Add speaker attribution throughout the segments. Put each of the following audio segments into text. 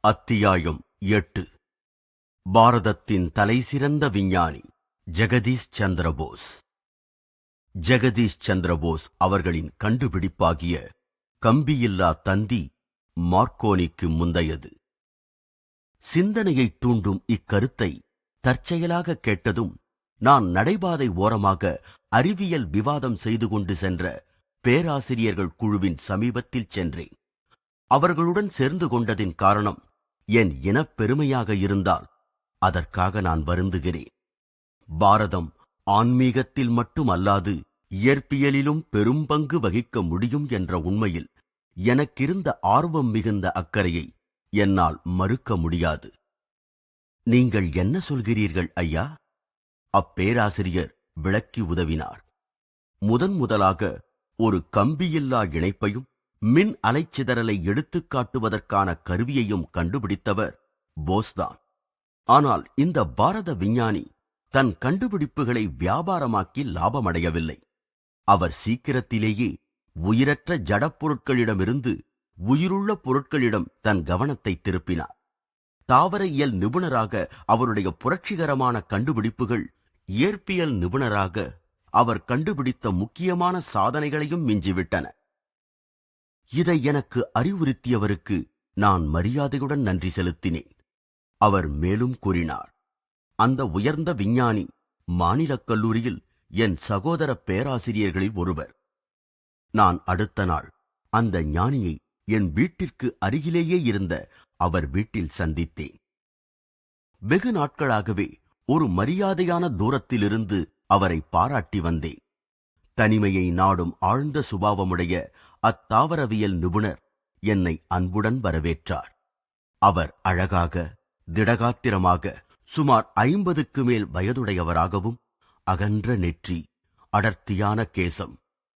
Speaker 1: அத்தியாயம் எட்டு. பாரதத்தின் தலைசிறந்த விஞ்ஞானி ஜெகதீஷ் சந்திரபோஸ் ஜெகதீஷ் சந்திரபோஸ் அவர்களின் கண்டுபிடிப்பாகிய கம்பியில்லா தந்தி மார்க்கோனிக்கு முந்தையது. சிந்தனையைத் தூண்டும் இக்கருத்தை தற்செயலாக கேட்டதும் நான் நடைபாதை ஓரமாக அறிவியல் விவாதம் செய்து கொண்டு சென்ற பேராசிரியர்கள் குழுவின் சமீபத்தில் சென்றேன். அவர்களுடன் சேர்ந்து கொண்டதின் காரணம் என் இனப் பெருமையாக இருந்தால் அதற்காக நான் வருந்துகிறேன். பாரதம் ஆன்மீகத்தில் மட்டுமல்லாது இயற்பியலிலும் பெரும்பங்கு வகிக்க முடியும் என்ற உண்மையில் எனக்கிருந்த ஆர்வம் மிகுந்த அக்கறையை என்னால் மறுக்க முடியாது. நீங்கள் என்ன சொல்கிறீர்கள் ஐயா? அப்பேராசிரியர் விளக்கி உதவினார். முதன் முதலாக ஒரு கம்பியில்லா இணைப்பையும் மின் அலைச்சிதறலை எடுத்துக் காட்டுவதற்கான கருவியையும் கண்டுபிடித்தவர் போஸ்தான். ஆனால் இந்த பாரத விஞ்ஞானி தன் கண்டுபிடிப்புகளை வியாபாரமாக்கி லாபமடையவில்லை. அவர் சீக்கிரத்திலேயே உயிரற்ற ஜடப்பொருட்களிடமிருந்து உயிருள்ள பொருட்களிடம் தன் கவனத்தை திருப்பினார். தாவர இயல் நிபுணராக அவருடைய புரட்சிகரமான கண்டுபிடிப்புகள் இயற்பியல் நிபுணராக அவர் கண்டுபிடித்த முக்கியமான சாதனைகளையும் மிஞ்சிவிட்டன. இதை எனக்கு அறிவுறுத்தியவருக்கு நான் மரியாதையுடன் நன்றி செலுத்தினேன். அவர் மேலும் கூறினார் அந்த உயர்ந்த விஞ்ஞானி மாநிலக் கல்லூரியில் என் சகோதர பேராசிரியர்களில் ஒருவர். நான் அடுத்த நாள் அந்த ஞானியை என் வீட்டிற்கு அருகிலேயே இருந்த அவர் வீட்டில் சந்தித்தேன். வெகு நாட்களாகவே ஒரு மரியாதையான தூரத்திலிருந்து அவரை பாராட்டி வந்தேன். தனிமையை நாடும் ஆழ்ந்த சுபாவமுடைய அத்தாவரவியல் நிபுணர் என்னை அன்புடன் வரவேற்றார். அவர் அழகாக திடகாத்திரமாக சுமார் ஐம்பதுக்கு மேல் வயதுடையவராகவும் அகன்ற நெற்றி அடர்த்தியான கேசம்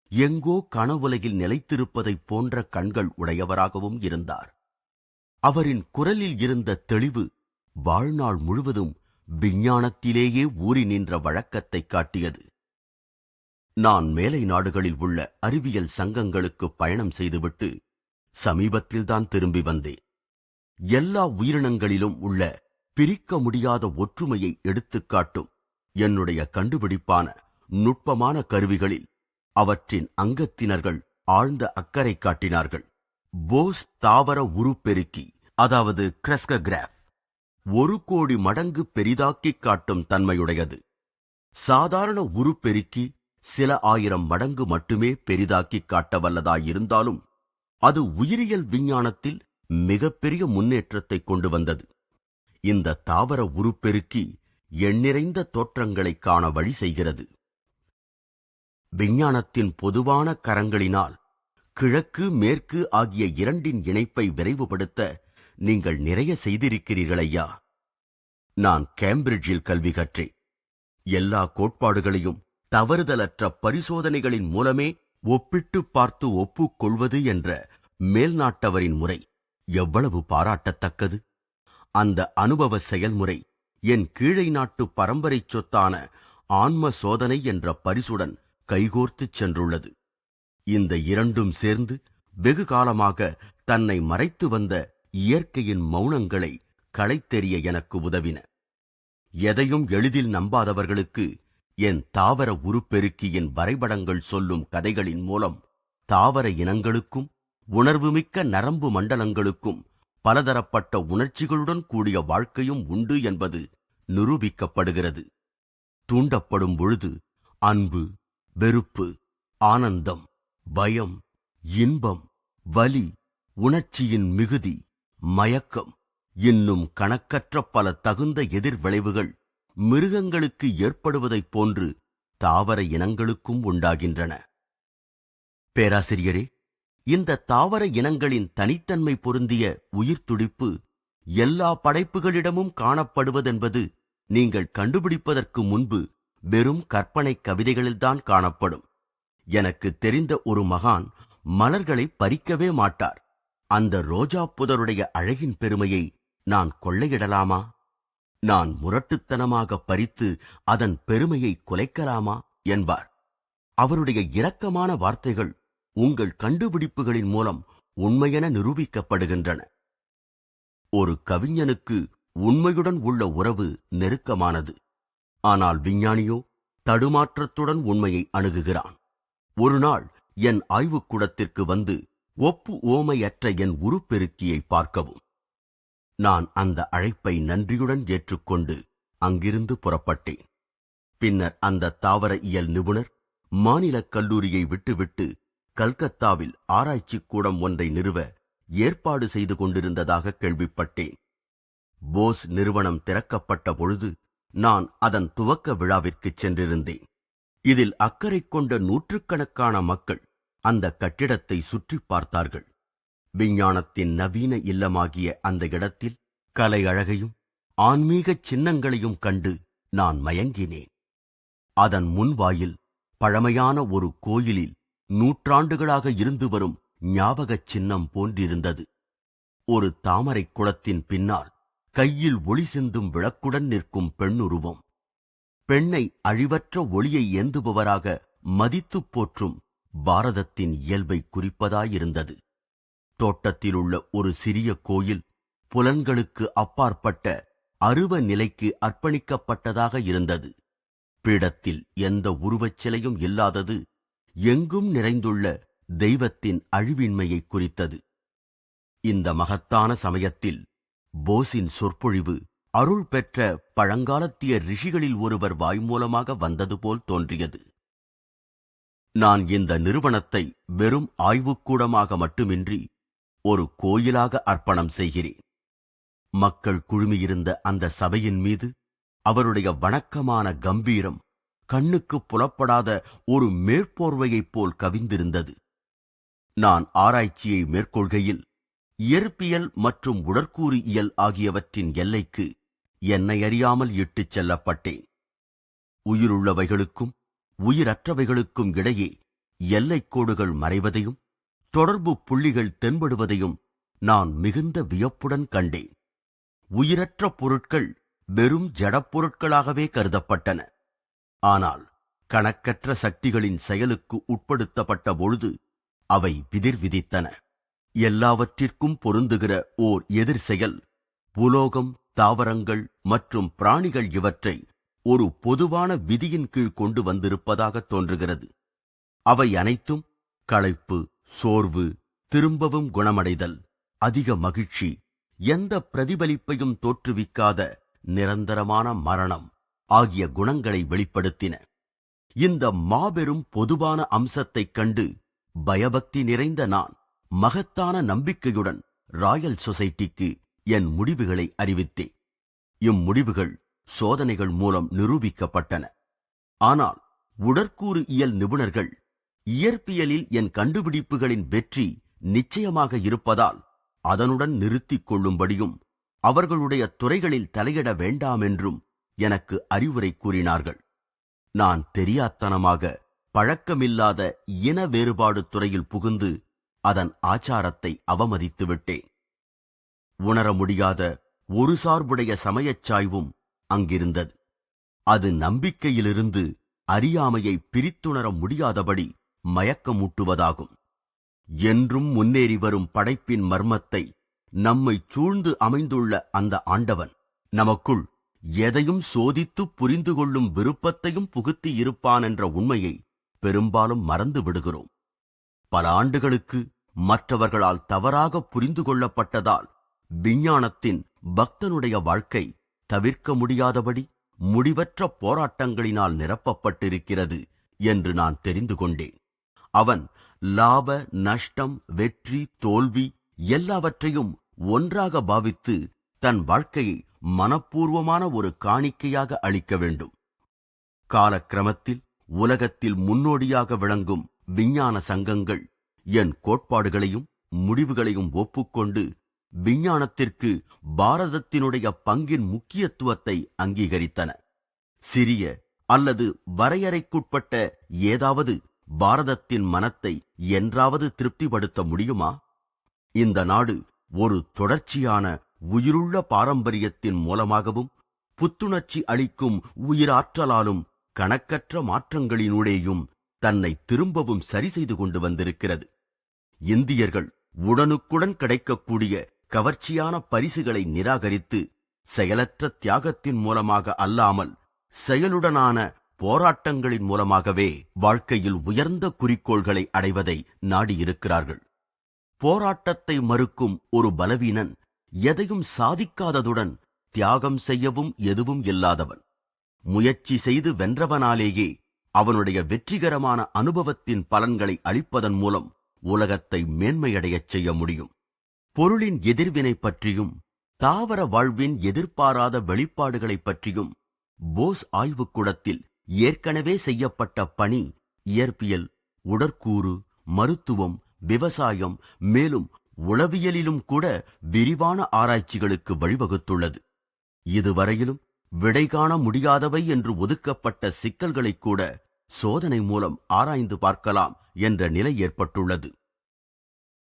Speaker 1: எங்கோ கனவுலகில் நிலைத்திருப்பதைப் போன்ற கண்கள் உடையவராகவும் இருந்தார். அவரின் குரலில் இருந்த தெளிவு வாழ்நாள் முழுவதும் விஞ்ஞானத்திலேயே ஊறி நின்ற வழக்கத்தைக் காட்டியது. நான் மேலை நாடுகளில் உள்ள அறிவியல் சங்கங்களுக்கு பயணம் செய்துவிட்டு சமீபத்தில்தான் திரும்பி வந்தேன். எல்லா உயிரினங்களிலும் உள்ள பிரிக்க முடியாத ஒற்றுமையை எடுத்துக்காட்டும் என்னுடைய கண்டுபிடிப்பான நுட்பமான கருவிகளில் அவற்றின் அங்கத்தினர்கள் ஆழ்ந்த அக்கறை காட்டினார்கள். போஸ் தாவர உருப்பெருக்கி அதாவது கிரெஸ்ககிராஃப் ஒரு கோடி மடங்கு பெரிதாக்கிக் காட்டும் தன்மையுடையது. சாதாரண உருப்பெருக்கி சில ஆயிரம் மடங்கு மட்டுமே பெரிதாக்கிக் காட்ட வல்லதாயிருந்தாலும் அது உயிரியல் விஞ்ஞானத்தில் மிகப்பெரிய முன்னேற்றத்தை கொண்டு வந்தது இந்த தாவர உருப்பெருக்கி எண்ணிறைந்த தோற்றங்களைக் காண வழி செய்கிறது. விஞ்ஞானத்தின் பொதுவான கரங்களினால் கிழக்கு மேற்கு ஆகிய இரண்டின் இணைப்பை விரைவுபடுத்த நீங்கள் நிறைய செய்திருக்கிறீர்கள் ஐயா. நான் கேம்பிரிட்ஜில் கல்வி கற்றேன். எல்லா கோட்பாடுகளையும் தவறுதலற்ற பரிசோதனைகளின் மூலமே ஒப்பிட்டு பார்த்து ஒப்புக்கொள்வது என்ற மேல்நாட்டவரின் முறை எவ்வளவு பாராட்டத்தக்கது! அந்த அனுபவ செயல்முறை என் கீழை நாட்டு பரம்பரை சொத்தான ஆன்ம சோதனை என்ற பரிசுடன் கைகோர்த்துச் சென்றுள்ளது. இந்த இரண்டும் சேர்ந்து வெகு காலமாக தன்னை மறைத்து வந்த இயற்கையின் மௌனங்களை களைத்தெறிய எனக்கு உதவின. எதையும் எளிதில் நம்பாதவர்களுக்கு என் தாவர உருப்பெருக்கியின் வரைபடங்கள் சொல்லும் கதைகளின் மூலம் தாவர இனங்களுக்கும் உணர்வுமிக்க நரம்பு மண்டலங்களுக்கும் பலதரப்பட்ட உணர்ச்சிகளுடன் கூடிய வாழ்க்கையும் உண்டு என்பது நிரூபிக்கப்படுகிறது. தூண்டப்படும் பொழுது அன்பு வெறுப்பு ஆனந்தம் பயம் இன்பம் வலி உணர்ச்சியின் மிகுதி மயக்கம் இன்னும் கணக்கற்ற பல தகுந்த எதிர்விளைவுகள் மிருகங்களுக்கு ஏற்படுவதைப் போன்று தாவர இனங்களுக்கும் உண்டாகின்றன. பேராசிரியரே இந்த தாவர இனங்களின் தனித்தன்மை பொருந்திய உயிர் துடிப்பு எல்லா படைப்புகளிடமும் காணப்படுவதென்பது நீங்கள் கண்டுபிடிப்பதற்கு முன்பு வெறும் கற்பனை கவிதைகளில்தான் காணப்படும். எனக்கு தெரிந்த ஒரு மகான் மலர்களை பறிக்கவே மாட்டார். அந்த ரோஜா புதருடைய அழகின் பெருமையை நான் கொள்ளையிடலாமா? நான் முரட்டுத்தனமாக பறித்து அதன் பெருமையை குலைக்கலாமா? என்பார். அவருடைய இரக்கமான வார்த்தைகள் உங்கள் கண்டுபிடிப்புகளின் மூலம் உண்மையென நிரூபிக்கப்படுகின்றன. ஒரு கவிஞனுக்கு உண்மையுடன் உள்ள உறவு நெருக்கமானது. ஆனால் விஞ்ஞானியோ தடுமாற்றத்துடன் உண்மையை அணுகுகிறான். ஒரு நாள் என் ஆய்வுக்கூடத்திற்கு வந்து ஒப்பு ஓமையற்ற என் உருப்பெருக்கியை பார்க்கவும். நான் அந்த அழைப்பை நன்றியுடன் ஏற்றுக்கொண்டு அங்கிருந்து புறப்பட்டேன். பின்னர் அந்த தாவர இயல் நிபுணர் மாநிலக் கல்லூரியை விட்டுவிட்டு கல்கத்தாவில் ஆராய்ச்சிக் கூடம் ஒன்றை நிறுவ ஏற்பாடு செய்து கொண்டிருந்ததாக கேள்விப்பட்டேன். போஸ் நிறுவனம் திறக்கப்பட்ட பொழுது நான் அதன் துவக்க விழாவிற்குச் சென்றிருந்தேன். இதில் அக்கறை கொண்ட நூற்றுக்கணக்கான மக்கள் அந்த கட்டிடத்தை சுற்றி பார்த்தார்கள். விஞ்ஞானத்தின் நவீன இல்லமாகிய அந்த இடத்தில் கலை அழகையும் ஆன்மீகச் சின்னங்களையும் கண்டு நான் மயங்கினேன். அதன் முன்வாயில் பழமையான ஒரு கோயிலில் நூற்றாண்டுகளாக இருந்து வரும் ஞாபகச் சின்னம் போன்றிருந்தது. ஒரு தாமரைக் குளத்தின் பின்னால் கையில் ஒளி சிந்தும் விளக்குடன் நிற்கும் பெண்ணுருவம். பெண்ணை அழிவற்ற ஒளியை ஏந்துபவராக மதித்துப் போற்றும் பாரதத்தின் இயல்பை குறிப்பதாயிருந்தது. தோட்டத்திலுள்ள ஒரு சிறிய கோயில் புலன்களுக்கு அப்பாற்பட்ட அருவ நிலைக்கு அர்ப்பணிக்கப்பட்டதாக இருந்தது. பீடத்தில் எந்த உருவச் சிலையும் இல்லாதது எங்கும் நிறைந்துள்ள தெய்வத்தின் அழிவின்மையை குறித்தது. இந்த மகத்தான சமயத்தில் போஸின் சொற்பொழிவு அருள் பெற்ற பழங்காலத்திய ரிஷிகளில் ஒருவர் வாய் மூலமாக வந்தது போல் தோன்றியது. நான் இந்த நிறுவனத்தை வெறும் ஆய்வுக்கூடமாக மட்டுமின்றி ஒரு கோயிலாக அர்ப்பணம் செய்கிறேன். மக்கள் குழுமியிருந்த அந்த சபையின் மீது அவருடைய வணக்கமான கம்பீரம் கண்ணுக்கு புலப்படாத ஒரு மேற்போர்வையைப் போல் கவிந்திருந்தது. நான் ஆராய்ச்சியை மேற்கொள்கையில் இயற்பியல் மற்றும் உடற்கூறு இயல் ஆகியவற்றின் எல்லைக்கு என்னை அறியாமல் இட்டுச் செல்லப்பட்டேன். உயிருள்ளவைகளுக்கும் உயிரற்றவைகளுக்கும் இடையே எல்லைக் கோடுகள் மறைவதையும் தொடர்பு புள்ளிகள் தென்படுவதையும் நான் மிகுந்த வியப்புடன் கண்டேன். உயிரற்ற பொருட்கள் வெறும் ஜடப்பொருட்களாகவே கருதப்பட்டன. ஆனால் கணக்கற்ற சக்திகளின் செயலுக்கு உட்படுத்தப்பட்ட பொழுது அவை விதிர் விதித்தன. எல்லாவற்றிற்கும் பொருந்துகிற ஓர் எதிர் செயல் உலோகம் தாவரங்கள் மற்றும் பிராணிகள் இவற்றை ஒரு பொதுவான விதியின் கீழ் கொண்டு வந்திருப்பதாக தோன்றுகிறது. அவை அனைத்தும் களைப்பு சோர்வு திரும்பவும் குணமடைதல் அதிக மகிழ்ச்சி எந்த பிரதிபலிப்பையும் தோற்றுவிக்காத நிரந்தரமான மரணம் ஆகிய குணங்களை வெளிப்படுத்தின. இந்த மாபெரும் பொதுவான அம்சத்தைக் கண்டு பயபக்தி நிறைந்த நான் மகத்தான நம்பிக்கையுடன் ராயல் சொசைட்டிக்கு என் முடிவுகளை அறிவித்தேன். இம்முடிவுகள் சோதனைகள் மூலம் நிரூபிக்கப்பட்டன. ஆனால் உடற்கூறு இயல் நிபுணர்கள் இயற்பியலில் என் கண்டுபிடிப்புகளின் வெற்றி நிச்சயமாக இருப்பதால் அதனுடன் நிறுத்திக் கொள்ளும்படியும் அவர்களுடைய துறைகளில் தலையிட வேண்டாம் என்றும் எனக்கு அறிவுரை கூறினார்கள். நான் தெரியாத்தனமாக பழக்கமில்லாத இன வேறுபாடு துறையில் புகுந்து அதன் ஆச்சாரத்தை அவமதித்து விட்டேன். உணர முடியாத ஒரு சார்புடைய சமயச் சாய்வும் அங்கிருந்தது. அது நம்பிக்கையிலிருந்து அறியாமையை பிரித்துணர முடியாதபடி மயக்கமூட்டுவதாகும். என்றும் முன்னேறி வரும் படைப்பின் மர்மத்தை நம்மை சூழ்ந்து அமைந்துள்ள அந்த ஆண்டவன் நமக்குள் எதையும் சோதித்து புரிந்து கொள்ளும் விருப்பத்தையும் புகுத்தி இருப்பான் என்ற உண்மையை பெரும்பாலும் மறந்து விடுகிறோம். பல ஆண்டுகளுக்கு மற்றவர்களால் தவறாக புரிந்து கொள்ளப்பட்டதால் விஞ்ஞானத்தின் பக்தனுடைய வாழ்க்கை தவிர்க்க முடியாதபடி முடிவற்ற போராட்டங்களினால் நிரப்பப்பட்டிருக்கிறது என்று நான் தெரிந்து கொண்டேன். அவன் லாப நஷ்டம் வெற்றி தோல்வி எல்லாவற்றையும் ஒன்றாக பாவித்து தன் வாழ்க்கையை மனப்பூர்வமான ஒரு காணிக்கையாக அளிக்க வேண்டும். காலக்கிரமத்தில் உலகத்தில் முன்னோடியாக விளங்கும் விஞ்ஞான சங்கங்கள் என் கோட்பாடுகளையும் முடிவுகளையும் ஒப்புக்கொண்டு விஞ்ஞானத்திற்கு பாரதத்தினுடைய பங்கின் முக்கியத்துவத்தை அங்கீகரித்தன. சிறிய அல்லது வரையறைக்குட்பட்ட ஏதாவது பாரதத்தின் மனத்தை என்றாவது திருப்திப்படுத்த முடியுமா? இந்த நாடு ஒரு தொடர்ச்சியான உயிருள்ள பாரம்பரியத்தின் மூலமாகவும் புத்துணர்ச்சி அளிக்கும் உயிராற்றலாலும் கணக்கற்ற மாற்றங்களினூடேயும் தன்னை திரும்பவும் சரி செய்து கொண்டு வந்திருக்கிறது. இந்தியர்கள் உடனுக்குடன் கிடைக்கக்கூடிய கவர்ச்சியான பரிசுகளை நிராகரித்து செயலற்ற தியாகத்தின் மூலமாக அல்லாமல் செயலுடனான போராட்டங்களின் மூலமாகவே வாழ்க்கையில் உயர்ந்த குறிக்கோள்களை அடைவதை நாடியிருக்கிறார்கள். போராட்டத்தை மறுக்கும் ஒரு பலவீனன் எதையும் சாதிக்காததுடன் தியாகம் செய்யவும் எதுவும் இல்லாதவன். முயற்சி செய்து வென்றவனாலேயே அவனுடைய வெற்றிகரமான அனுபவத்தின் பலன்களை அளிப்பதன் மூலம் உலகத்தை மேன்மையடையச் செய்ய முடியும். பொருளின் எதிர்வினை பற்றியும் தாவர வாழ்வின் எதிர்பாராத வெளிப்பாடுகளைப் பற்றியும் போஸ் ஆய்வுக்கூடத்தில் ஏற்கனவே செய்யப்பட்ட பணி இயற்பியல் உடற்கூறு மருத்துவம் விவசாயம் மேலும் உளவியலிலும் கூட விரிவான ஆராய்ச்சிகளுக்கு வழிவகுத்துள்ளது. இதுவரையிலும் விடை காண முடியாதவை என்று ஒதுக்கப்பட்ட சிக்கல்களை கூட சோதனை மூலம் ஆராய்ந்து பார்க்கலாம் என்ற நிலை ஏற்பட்டுள்ளது.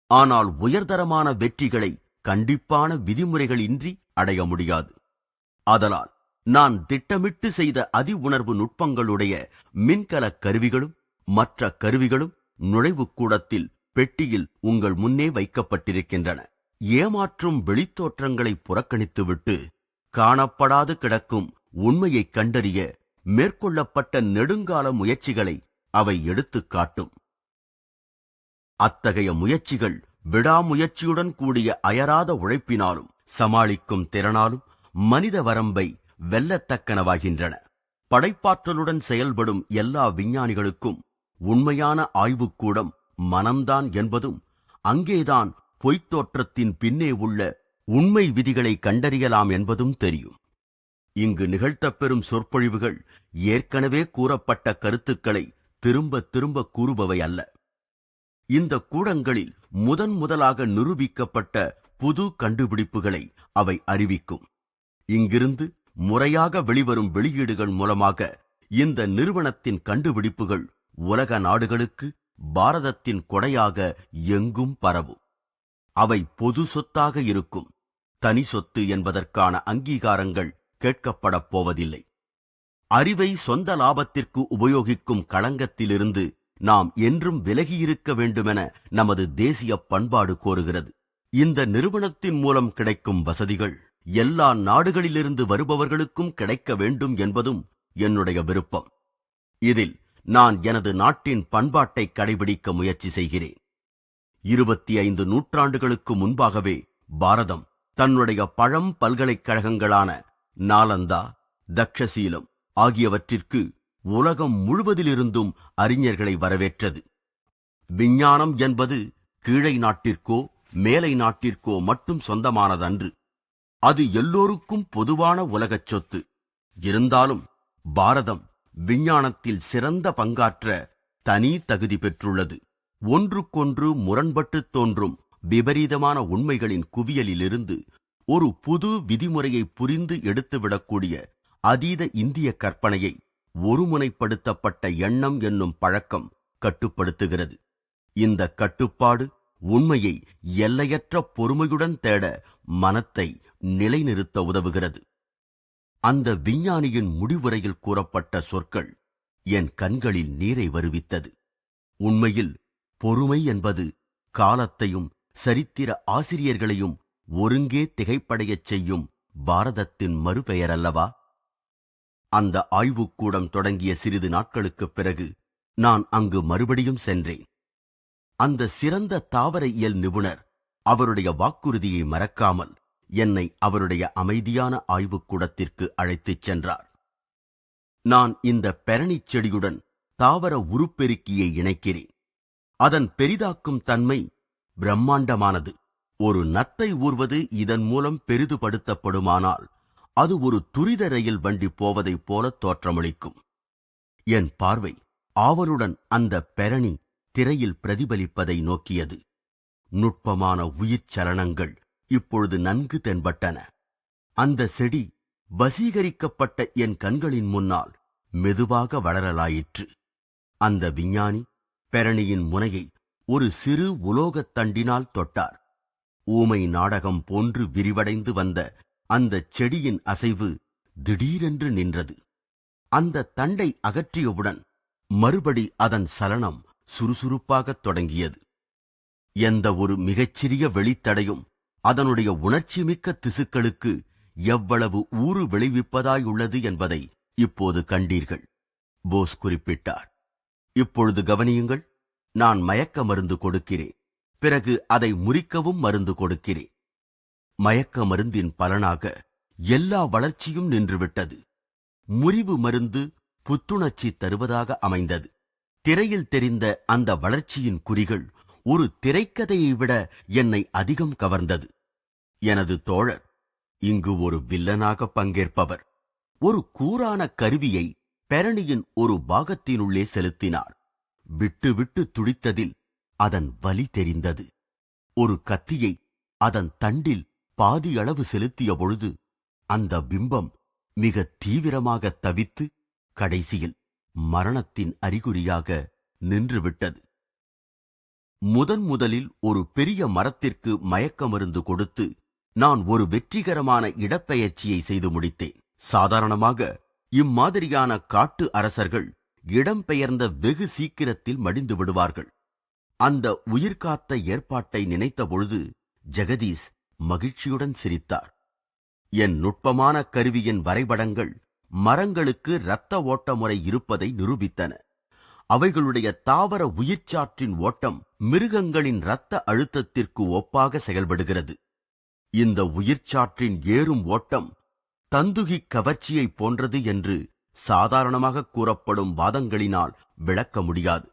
Speaker 1: ஆனால் உயர்தரமான வெற்றிகளை கண்டிப்பான விதிமுறைகளின்றி அடைய முடியாது. ஆதலால் நான் திட்டமிட்டு செய்த அதி உணர்வு நுட்பங்களுடைய மின்கல கருவிகளும் மற்ற கருவிகளும் நுழைவுக் கூடத்தில் பெட்டியில் உங்கள் முன்னே வைக்கப்பட்டிருக்கின்றன. ஏமாற்றும் வெளித்தோற்றங்களை புறக்கணித்துவிட்டு காணப்படாது கிடக்கும் உண்மையைக் கண்டறிய மேற்கொள்ளப்பட்ட நெடுங்கால முயற்சிகளை அவை எடுத்துக் காட்டும். அத்தகைய முயற்சிகள் விடாமுயற்சியுடன் கூடிய அயராத உழைப்பினாலும் சமாளிக்கும் திறனாலும் மனித வரம்பை வெல்லத்தக்கனவாகின்றன. படைப்பாற்றலுடன் செயல்படும் எல்லா விஞ்ஞானிகளுக்கும் உண்மையான ஆய்வுக்கூடம் மனம்தான் என்பதும் அங்கேதான் பொய்த் தோற்றத்தின் பின்னே உள்ள உண்மை விதிகளை கண்டறியலாம் என்பதும் தெரியும். இங்கு நிகழ்த்தப்பெறும் சொற்பொழிவுகள் ஏற்கனவே கூறப்பட்ட கருத்துக்களை திரும்ப திரும்ப கூறுபவை அல்ல. இந்த கூடங்களில் முதன் முதலாக நிரூபிக்கப்பட்ட புது கண்டுபிடிப்புகளை அவை அறிவிக்கும். இங்கிருந்து முறையாக வெளிவரும் வெளியீடுகள் மூலமாக இந்த நிறுவனத்தின் கண்டுபிடிப்புகள் உலக நாடுகளுக்கு பாரதத்தின் கொடையாக எங்கும் பரவும். அவை பொது சொத்தாக இருக்கும். தனி சொத்து என்பதற்கான அங்கீகாரங்கள் கேட்கப்படப் போவதில்லை. அறிவை சொந்த லாபத்திற்கு உபயோகிக்கும் களங்கத்திலிருந்து நாம் என்றும் விலகியிருக்க வேண்டுமென நமது தேசிய பண்பாடு கோருகிறது. இந்த நிறுவனத்தின் மூலம் கிடைக்கும் வசதிகள் எல்லா நாடுகளிலிருந்து வருபவர்களுக்கும் கிடைக்க வேண்டும் என்பதும் என்னுடைய விருப்பம். இதில் நான் எனது நாட்டின் பண்பாட்டை கடைபிடிக்க முயற்சி செய்கிறேன். இருபத்தி ஐந்து நூற்றாண்டுகளுக்கு முன்பாகவே பாரதம் தன்னுடைய பழம் பல்கலைக்கழகங்களான நாலந்தா தக்ஷசீலம் ஆகியவற்றிற்கு உலகம் முழுவதிலிருந்தும் அறிஞர்களை வரவேற்றது. விஞ்ஞானம் என்பது கீழை நாட்டிற்கோ மேலை நாட்டிற்கோ மட்டும் சொந்தமானதன்று. அது எல்லோருக்கும் பொதுவான உலகச் சொத்து. இருந்தாலும் பாரதம் விஞ்ஞானத்தில் சிறந்த பங்காற்ற தனி தகுதி பெற்றுள்ளது. ஒன்றுக்கொன்று முரண்பட்டு தோன்றும் விபரீதமான உண்மைகளின் குவியலிலிருந்து ஒரு புது விதிமுறையை புரிந்து எடுத்துவிடக்கூடிய அதீத இந்திய கற்பனையை ஒருமுனைப்படுத்தப்பட்ட எண்ணம் என்னும் பழக்கம் கட்டுப்படுத்துகிறது. இந்த கட்டுப்பாடு உண்மையை எல்லையற்ற பொறுமையுடன் தேட மனத்தை நிலைநிறுத்த உதவுகிறது. அந்த விஞ்ஞானியின் முடிவுரையில் கூறப்பட்ட சொற்கள் என் கண்களில் நீரை வருவித்தது. உண்மையில் பொறுமை என்பது காலத்தையும் சரித்திர ஆசிரியர்களையும் ஒருங்கே திகைப்படையச் செய்யும் பாரதத்தின் மறுபெயரல்லவா? அந்த ஆய்வுக்கூடம் தொடங்கிய சிறிது நாட்களுக்குப் பிறகு நான் அங்கு மறுபடியும் சென்றேன். அந்த சிறந்த தாவர இயல் நிபுணர் அவருடைய வாக்குறுதியை மறக்காமல் என்னை அவருடைய அமைதியான ஆய்வுக்கூடத்திற்கு அழைத்துச் சென்றார். நான் இந்த பெரணிச் செடியுடன் தாவர உருப்பெருக்கியை இணைக்கிறேன். அதன் பெரிதாக்கும் தன்மை பிரம்மாண்டமானது. ஒரு நத்தை ஊர்வது இதன் மூலம் பெரிதுபடுத்தப்படுமானால் அது ஒரு துரித ரயில் வண்டி போவதைப் போல தோற்றமளிக்கும். என் பார்வை ஆவலுடன் அந்த பெரணி திரையில் பிரதிபலிப்பதை நோக்கியது. நுட்பமான உயிர்ச் சலனங்கள் இப்பொழுது நன்கு தென்பட்டன. அந்த செடி வசீகரிக்கப்பட்ட என் கண்களின் முன்னால் மெதுவாக வளரலாயிற்று. அந்த விஞ்ஞானி பெரணியின் முனையை ஒரு சிறு உலோகத் தண்டினால் தொட்டார். ஊமை நாடகம் போன்று விரிவடைந்து வந்த அந்தச் செடியின் அசைவு திடீரென்று நின்றது. அந்த தண்டை அகற்றியவுடன் மறுபடி அதன் சலனம் சுறுசுறுப்பாகத் தொடங்கியது. எந்த ஒரு மிகச்சிறிய வெளித்தடையும் அதனுடைய உணர்ச்சிமிக்க திசுக்களுக்கு எவ்வளவு ஊறு விளைவிப்பதாயுள்ளது என்பதை இப்போது கண்டீர்கள். போஸ் குறிப்பிட்டார். இப்பொழுது கவனியுங்கள் நான் மயக்க மருந்து கொடுக்கிறேன். பிறகு அதை முறிக்கவும் மருந்து கொடுக்கிறேன். மயக்க மருந்தின் பலனாக எல்லா வளர்ச்சியும் நின்றுவிட்டது. முறிவு மருந்து புத்துணர்ச்சி தருவதாக அமைந்தது. திரையில் தெரிந்த அந்த வளர்ச்சியின் குறிகள் ஒரு திரைக்கதையை விட என்னை அதிகம் கவர்ந்தது. எனது தோழர் இங்கு ஒரு வில்லனாக பங்கேற்பவர். ஒரு கூரான கருவியை பெரணியின் ஒரு பாகத்தினுள்ளே செலுத்தினார். விட்டு விட்டு துடித்ததில் அதன் வலி தெரிந்தது. ஒரு கத்தியை அதன் தண்டில் பாதியளவு செலுத்திய பொழுது அந்த பிம்பம் மிக தீவிரமாக தவித்து கடைசியில் மரணத்தின் அறிகுறியாக நின்றுவிட்டது. முதன் முதலில் ஒரு பெரிய மரத்திற்கு மயக்க மருந்து கொடுத்து நான் ஒரு வெற்றிகரமான இடப்பெயர்ச்சியை செய்து முடித்தேன். சாதாரணமாக இம்மாதிரியான காட்டு அரசர்கள் இடம்பெயர்ந்த வெகு சீக்கிரத்தில் மடிந்து விடுவார்கள். அந்த உயிர்காத்த ஏற்பாட்டை நினைத்தபொழுது ஜெகதீஷ் மகிழ்ச்சியுடன் சிரித்தார். என் நுட்பமான கருவியின் வரைபடங்கள் மரங்களுக்கு இரத்த ஓட்ட முறை இருப்பதை நிரூபித்தன. அவைகளுடைய தாவர உயிர்ச்சாற்றின் ஓட்டம் மிருகங்களின் இரத்த அழுத்தத்திற்கு ஒப்பாக செயல்படுகிறது. இந்த உயிர்ச்சாற்றின் ஏறும் ஓட்டம் தந்துகி கவர்ச்சியைப் போன்றது என்று சாதாரணமாக கூறப்படும் வாதங்களினால் விளக்க முடியாது.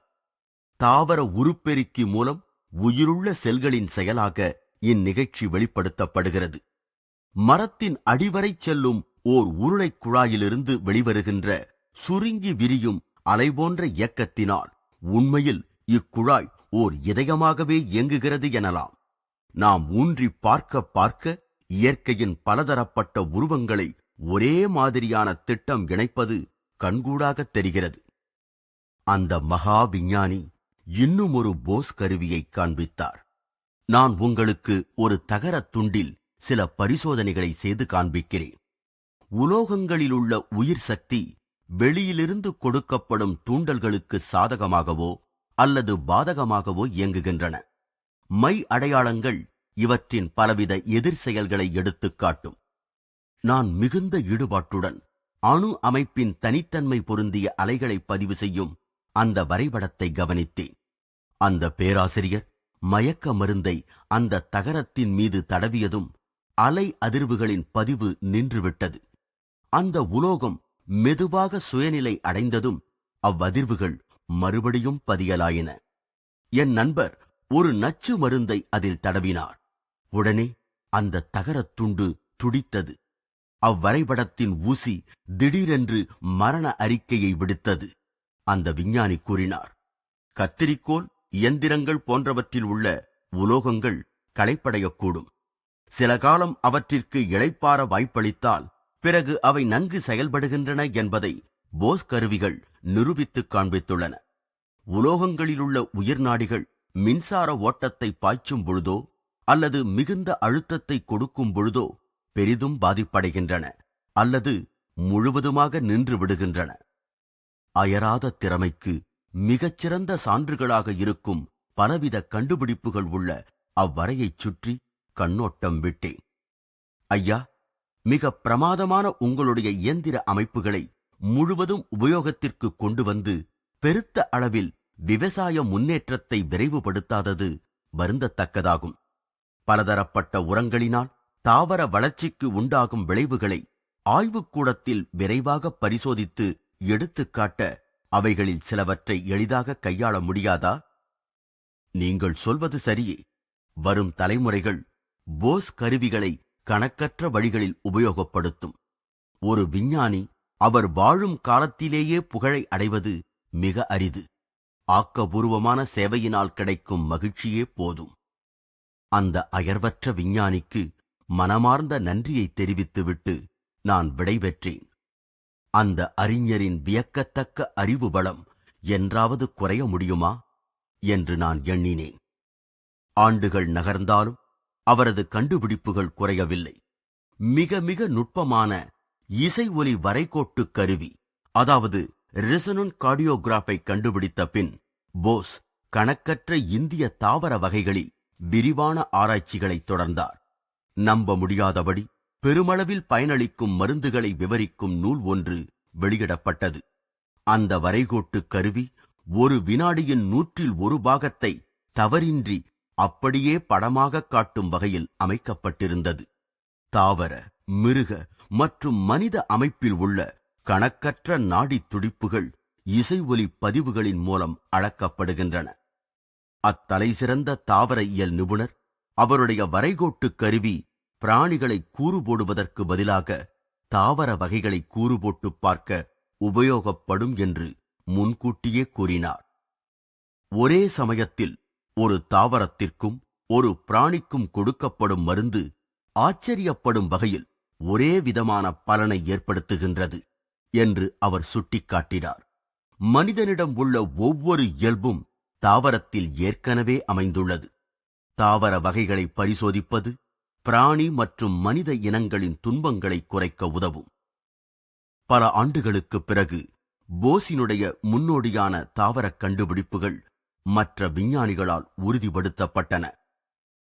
Speaker 1: தாவர உருப்பெருக்கி மூலம் உயிருள்ள செல்களின் செயலாக இந்நிகழ்ச்சி வெளிப்படுத்தப்படுகிறது. மரத்தின் அடிவரை செல்லும் ஓர் உருளைக் குழாயிலிருந்து வெளிவருகின்ற சுருங்கி விரியும் அலைபோன்ற இயக்கத்தினால் உண்மையில் இக்குழாய் ஓர் இதயமாகவே இயங்குகிறது எனலாம். நாம் ஊன்றி பார்க்க பார்க்க இயற்கையின் பலதரப்பட்ட உருவங்களை ஒரே மாதிரியான திட்டம் இணைப்பது கண்கூடாகத் தெரிகிறது. அந்த மகா விஞ்ஞானி இன்னும் ஒரு போஸ் கருவியை காண்பித்தார். நான் உங்களுக்கு ஒரு தகரத் துண்டில் சில பரிசோதனைகளை செய்து காண்பிக்கிறேன். உலோகங்களிலுள்ள உயிர் சக்தி வெளியிலிருந்து கொடுக்கப்படும் தூண்டல்களுக்கு சாதகமாகவோ அல்லது பாதகமாகவோ இயங்குகின்றன. மை அடையாளங்கள் இவற்றின் பலவித எதிர் செயல்களை எடுத்துக் காட்டும். நான் மிகுந்த ஈடுபாட்டுடன் அணு அமைப்பின் தனித்தன்மை பொருந்திய அலைகளை பதிவு செய்யும் அந்த வரைபடத்தை கவனித்தேன். அந்த பேராசிரியர் மயக்க மருந்தை அந்த தகரத்தின் மீது தடவியதும் அலை அதிர்வுகளின் பதிவு நின்றுவிட்டது. அந்த உலோகம் மெதுவாக சுயநிலை அடைந்ததும் அவ்வதிர்வுகள் மறுபடியும் பதியலாயின. என் நண்பர் ஒரு நச்சு மருந்தை அதில் தடவினார் உடனே அந்த தகரத் துண்டு துடித்தது. அவ்வரைபடத்தின் ஊசி திடீரென்று மரண அறிக்கையை விடுத்தது. அந்த விஞ்ஞானி கூறினார் கத்திரிக்கோல் இயந்திரங்கள் போன்றவற்றில் உள்ள உலோகங்கள் களைப்படையக்கூடும். சில காலம் அவற்றிற்கு இழைப்பார வாய்ப்பளித்தால் பிறகு அவை நன்கு செயல்படுகின்றன என்பதை போஸ் கருவிகள் நிரூபித்துக் காண்பித்துள்ளன. உலோகங்களிலுள்ள உயிர்நாடிகள் மின்சார ஓட்டத்தை பாய்ச்சும் பொழுதோ அல்லது மிகுந்த அழுத்தத்தை கொடுக்கும் பொழுதோ பெரிதும் பாதிப்படைகின்றன அல்லது முழுவதுமாக நின்று விடுகின்றன. அயராத திறமைக்கு மிகச்சிறந்த சான்றுகளாக இருக்கும் பலவித கண்டுபிடிப்புகள் உள்ள அவ்வரையைச் சுற்றி கண்ணோட்டம் விட்டேன். ஐயா மிக பிரமாதமான உங்களுடைய இயந்திர அமைப்புகளை முழுவதும் உபயோகத்திற்கு கொண்டு வந்து பெருத்த அளவில் விவசாய முன்னேற்றத்தை விரைவுபடுத்தாதது வருந்தத்தக்கதாகும். பலதரப்பட்ட உரங்களினால் தாவர வளர்ச்சிக்கு உண்டாகும் விளைவுகளை ஆய்வுக்கூடத்தில் விரைவாக பரிசோதித்து எடுத்துக்காட்ட அவைகளில் சிலவற்றை எளிதாக கையாள முடியாதா? நீங்கள் சொல்வது சரியே. வரும் தலைமுறைகள் போஸ் கருவிகளை கணக்கற்ற வழிகளில் உபயோகப்படுத்தும். ஒரு விஞ்ஞானி அவர் வாழும் காலத்திலேயே புகழை அடைவது மிக அரிது. ஆக்கபூர்வமான சேவையினால் கிடைக்கும் மகிழ்ச்சியே போதும். அந்த அயர்வற்ற விஞ்ஞானிக்கு மனமார்ந்த நன்றியை தெரிவித்துவிட்டு நான் விடைபெற்றேன். அந்த அறிஞரின் வியக்கத்தக்க அறிவு பலம் என்றாவது குறைய முடியுமா? என்று நான் எண்ணினேன். ஆண்டுகள் நகர்ந்தாலும் அவரது கண்டுபிடிப்புகள் குறையவில்லை. மிக மிக நுட்பமான இசை ஒலி வரைகோட்டு கருவி அதாவது ரெசனன் கார்டியோகிராஃபை கண்டுபிடித்த பின் போஸ் கணக்கற்ற இந்திய தாவர வகைகளில் விரிவான ஆராய்ச்சிகளை தொடர்ந்தார். நம்ப முடியாதபடி பெருமளவில் பயனளிக்கும் மருந்துகளை விவரிக்கும் நூல் ஒன்று வெளியிடப்பட்டது. அந்த வரைகோட்டு கருவி ஒரு வினாடியின் நூற்றில் ஒரு பாகத்தை தவறின்றி அப்படியே படமாக காட்டும் வகையில் அமைக்கப்பட்டிருந்தது. தாவர மிருக மற்றும் மனித அமைப்பில் உள்ள கணக்கற்ற நாடித் துடிப்புகள் இசை ஒலி பதிவுகளின் மூலம் அளக்கப்படுகின்றன. அத்தலைசிறந்த தாவர இயல் நிபுணர் அவருடைய வரைகோட்டு கருவி பிராணிகளை கூறு போடுவதற்கு பதிலாக தாவர வகைகளை கூறு போட்டு பார்க்க உபயோகப்படும் என்று முன்கூட்டியே கூறினார். ஒரே சமயத்தில் ஒரு தாவரத்திற்கும் ஒரு பிராணிக்கும் கொடுக்கப்படும் மருந்து ஆச்சரியப்படும் வகையில் ஒரே விதமான பலனை ஏற்படுத்துகின்றது. என்று அவர் சுட்டிக்காட்டினார். மனிதனிடம் உள்ள ஒவ்வொரு இயல்பும் தாவரத்தில் ஏற்கனவே அமைந்துள்ளது. தாவர வகைகளை பரிசோதிப்பது பிராணி மற்றும் மனித இனங்களின் துன்பங்களை குறைக்க உதவும். பல ஆண்டுகளுக்குப் பிறகு போஸினுடைய முன்னோடியான தாவர கண்டுபிடிப்புகள் மற்ற விஞ்ஞானிகளால் உறுதிப்படுத்தப்பட்டன.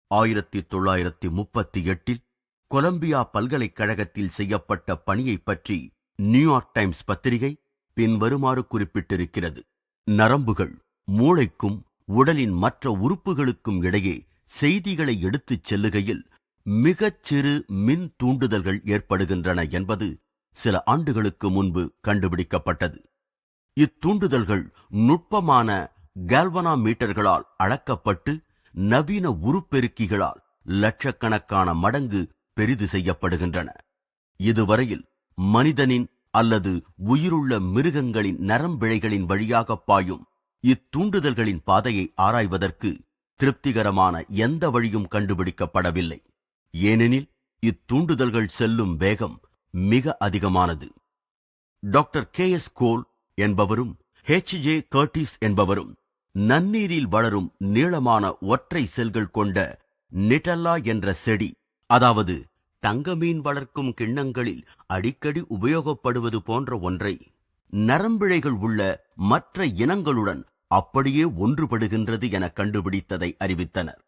Speaker 1: ஆயிரத்தி தொள்ளாயிரத்தி முப்பத்தி எட்டில் கொலம்பியா பல்கலைக்கழகத்தில் செய்யப்பட்ட பணியைப் பற்றி நியூயார்க் டைம்ஸ் பத்திரிகை பின்வருமாறு குறிப்பிட்டிருக்கிறது. நரம்புகள் மூளைக்கும் உடலின் மற்ற உறுப்புகளுக்கும் இடையே செய்திகளை எடுத்துச் செல்லுகையில் மிகச் சிறு மின் தூண்டுதல்கள் ஏற்படுகின்றன என்பது சில ஆண்டுகளுக்கு முன்பு கண்டுபிடிக்கப்பட்டது. இத்தூண்டுதல்கள் நுட்பமான கேல்வனாமீட்டர்களால் அளக்கப்பட்டு நவீன உருப்பெருக்கிகளால் லட்சக்கணக்கான மடங்கு பெரிது செய்யப்படுகின்றன. இதுவரையில் மனிதனின் அல்லது உயிருள்ள மிருகங்களின் நரம்பிழைகளின் வழியாக பாயும் இத்தூண்டுதல்களின் பாதையை ஆராய்வதற்கு திருப்திகரமான எந்த வழியும் கண்டுபிடிக்கப்படவில்லை. ஏனெனில் இத்தூண்டுதல்கள் செல்லும் வேகம் மிக அதிகமானது. டாக்டர் கே எஸ் கோல் என்பவரும் ஹெச் ஜே கர்டிஸ் என்பவரும் நன்னீரில் வளரும் நீளமான ஒற்றை செல்கள் கொண்ட நிட்டல்லா என்ற செடி அதாவது தங்க மீன் வளர்க்கும் கிண்ணங்களில் அடிக்கடி உபயோகப்படுவது போன்ற ஒன்றை. நரம்பிழைகள் உள்ள மற்ற இனங்களுடன் அப்படியே ஒன்றுபடுகின்றது என கண்டுபிடித்ததை அறிவித்தனர்.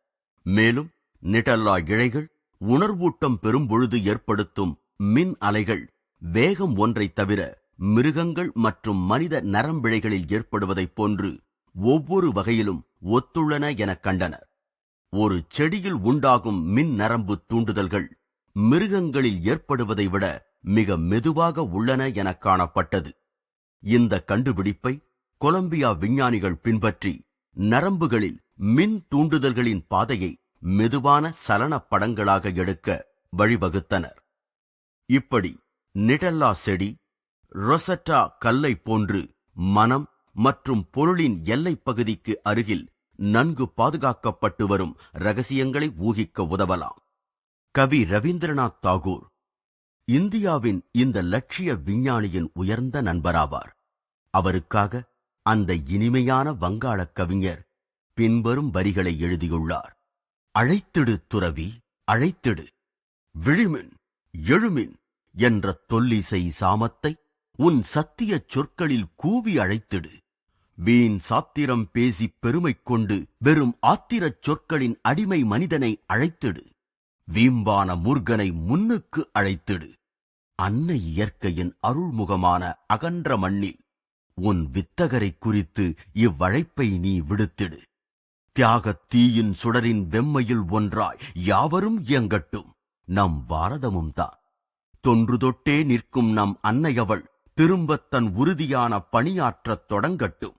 Speaker 1: மேலும் நிடல்லா இழைகள் உணர்வூட்டம் பெறும்பொழுது ஏற்படுத்தும் மின் அலைகள் வேகம் ஒன்றைத் தவிர மிருகங்கள் மற்றும் மனித நரம்பிழைகளில் ஏற்படுவதைப் போன்று ஒவ்வொரு வகையிலும் ஒத்துள்ளன எனக் கண்டனர். ஒரு செடியில் உண்டாகும் மின் நரம்பு தூண்டுதல்கள் மிருகங்களில் ஏற்படுவதை விட மிக மெதுவாக உள்ளன என காணப்பட்டது. இந்த கண்டுபிடிப்பை கொலம்பியா விஞ்ஞானிகள் பின்பற்றி நரம்புகளில் மின் தூண்டுதல்களின் பாதையை மெதுவான சலன படங்களாக எடுக்க வழிவகுத்தனர். இப்படி நிடல்லா செடி ரொசட்டா கல்லை போன்று மனம் மற்றும் பொருளின் எல்லைப் பகுதிக்கு அருகில் நன்கு பாதுகாக்கப்பட்டு வரும் ரகசியங்களை ஊகிக்க உதவலாம். கவி ரவீந்திரநாத் தாகூர் இந்தியாவின் இந்த லட்சிய விஞ்ஞானியின் உயர்ந்த நண்பராவார். அவருக்காக அந்த இனிமையான வங்காளக் கவிஞர் பின்வரும் வரிகளை எழுதியுள்ளார். அழைத்திடு துறவி அழைத்திடு விழிமின் எழுமின் என்ற தொல்லிசை சாமத்தை உன் சத்தியச் சொற்களில் கூவி அழைத்திடு. வீண் சாத்திரம் பேசிப் பெருமை கொண்டு வெறும் ஆத்திரச் சொற்களின் அடிமை மனிதனை அழைத்திடு. வீம்பான முருகனை முன்னுக்கு அழைத்திடு. அன்னை இயற்கையின் அருள்முகமான அகன்ற மண்ணில் உன் வித்தகரை குறித்து இவ்வழைப்பை நீ விடுத்திடு. தியாகத் தீயின் சுடரின் வெம்மையில் ஒன்றாய் யாவரும் இயங்கட்டும். நம் பாரதமும் தான். தொன்று தொட்டே நிற்கும் நம் அன்னையவள் திரும்பத் தன் உறுதியான பணியாற்றத் தொடங்கட்டும்.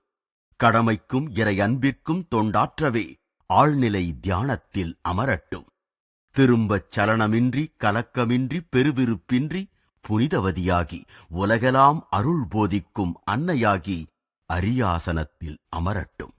Speaker 1: கடமைக்கும் இறை அன்பிற்கும் தொண்டாற்றவே ஆழ்நிலை தியானத்தில் அமரட்டும். திரும்பச் சலனமின்றி கலக்கமின்றி பெருவிருப்பின்றி புனிதவதியாகி உலகெலாம் அருள் போதிக்கும் அன்னையாகி அரியாசனத்தில் அமரட்டும்.